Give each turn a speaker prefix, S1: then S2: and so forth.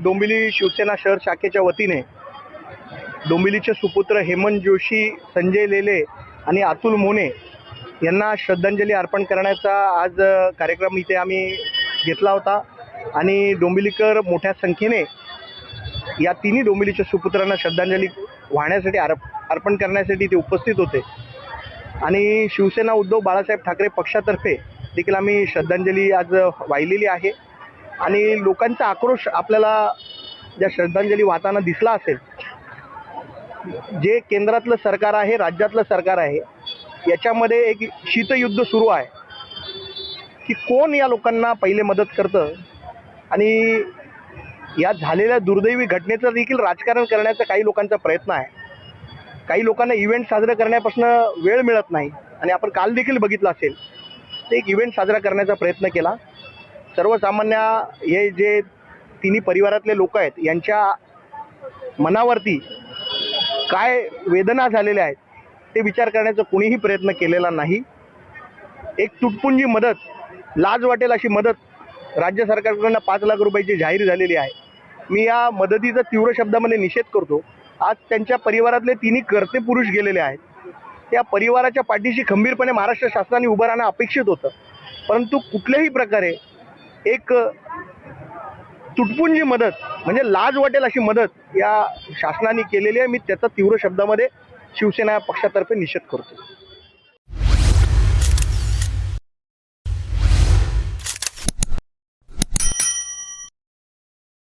S1: डोंबिवली शिवसेना शहर शाखेच्या वतीने डोंबिवलीचे सुपुत्र हेमंत जोशी संजय लेले आणि अतुल मोने यांना श्रद्धांजली अर्पण करण्याचा आज कार्यक्रम इथे आम्ही घेतला होता. आणि डोंबिवलीकर मोठ्या संख्येने या तिन्ही डोंबिवलीच्या सुपुत्रांना श्रद्धांजली वाहण्यासाठी अर्प अर्पण करण्यासाठी ते उपस्थित होते. आणि शिवसेना उद्धव बाळासाहेब ठाकरे पक्षातर्फे देखील आम्ही श्रद्धांजली आज वाहिलेली आहे. आणि लोकांचा आक्रोश आपल्याला ज्या श्रद्धांजली वाहताना दिसला असेल जे केंद्रातलं सरकार आहे राज्यातलं सरकार आहे याच्यामध्ये एक शीतयुद्ध सुरू आहे. की कोण या लोकांना पहिले मदत करतं? आणि या झालेल्या दुर्दैवी घटनेचं देखील राजकारण करण्याचा काही लोकांचा प्रयत्न आहे. काही लोकांना इव्हेंट साजरा करण्यापासून वेळ मिळत नाही. आणि आपण काल देखील बघितलं असेल ते एक इव्हेंट साजरा करण्याचा प्रयत्न केला. सर्वसामान्य हे जे तिन्ही परिवारातले लोक आहेत यांच्या मनावरती काय वेदना झालेल्या आहेत ते विचार करण्याचा कोणीही प्रयत्न केलेला नाही. एक तुटपुंजी मदत लाज वाटेल अशी मदत राज्य सरकारकडनं पाच लाख रुपयाची जाहीर झालेली आहे. मी या मदतीचा तीव्र शब्दामध्ये निषेध करतो. आज त्यांच्या परिवारातले तिन्ही कर्ते पुरुष गेलेले आहेत. त्या परिवाराच्या पाठीशी खंबीरपणे महाराष्ट्र शासनाने उभं राहणं अपेक्षित होतं. परंतु कुठल्याही प्रकारे एक तुटपुंजी मदत म्हणजे लाज वाटेल अशी मदत या शासनाने केलेली आहे. मी त्याचा तीव्र शब्दामध्ये शिवसेना पक्षातर्फे निषेध करतो.